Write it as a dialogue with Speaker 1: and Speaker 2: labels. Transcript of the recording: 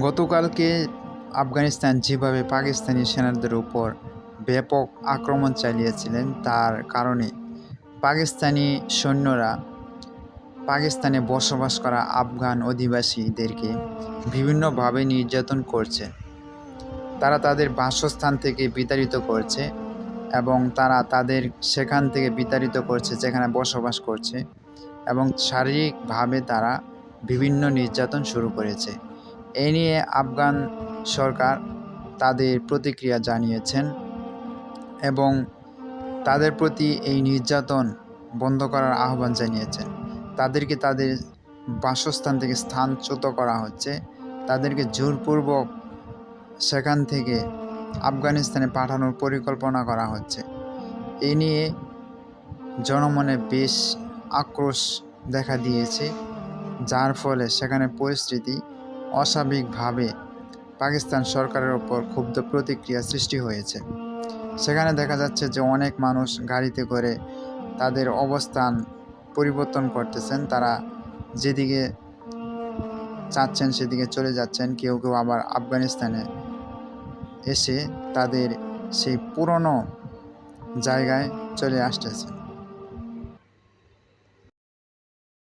Speaker 1: গতকালকে আফগানিস্তান যেভাবে পাকিস্তানি সেনাদের উপর ব্যাপক আক্রমণ চালিয়েছিলেন, তার কারণে পাকিস্তানি সৈন্যরা পাকিস্তানে বসবাস করা আফগান অধিবাসীদেরকে বিভিন্নভাবে নির্যাতন করছে। তারা তাদের বাসস্থান থেকে বিতাড়িত করছে এবং তারা তাদের সেখান থেকে বিতাড়িত করছে যেখানে বসবাস করছে এবং শারীরিকভাবে তারা বিভিন্ন নির্যাতন শুরু করেছে। এ নিয়ে আফগান সরকার তাদের প্রতিক্রিয়া জানিয়েছেন এবং তাদের প্রতি এই নির্যাতন বন্ধ করার আহ্বান জানিয়েছেন। তাদেরকে তাদের বাসস্থান থেকে স্থানচ্যুত করা হচ্ছে। তাদেরকে জোরপূর্বক সেখান থেকে আফগানিস্তানে পাঠানোর পরিকল্পনা করা হচ্ছে। এ নিয়ে জনমনে বেশ আক্রোশ দেখা দিয়েছে, যার ফলে সেখানে পরিস্থিতি অস্বাভাবিকভাবে পাকিস্তান সরকারের ওপর ক্ষুব্ধ প্রতিক্রিয়া সৃষ্টি হয়েছে। সেখানে দেখা যাচ্ছে যে অনেক মানুষ গাড়িতে করে তাদের অবস্থান পরিবর্তন করতেছেন। তারা যেদিকে চাচ্ছেন সেদিকে চলে যাচ্ছেন। কেউ কেউ আবার আফগানিস্তানে এসে তাদের সেই পুরনো জায়গায় চলে আসতেছে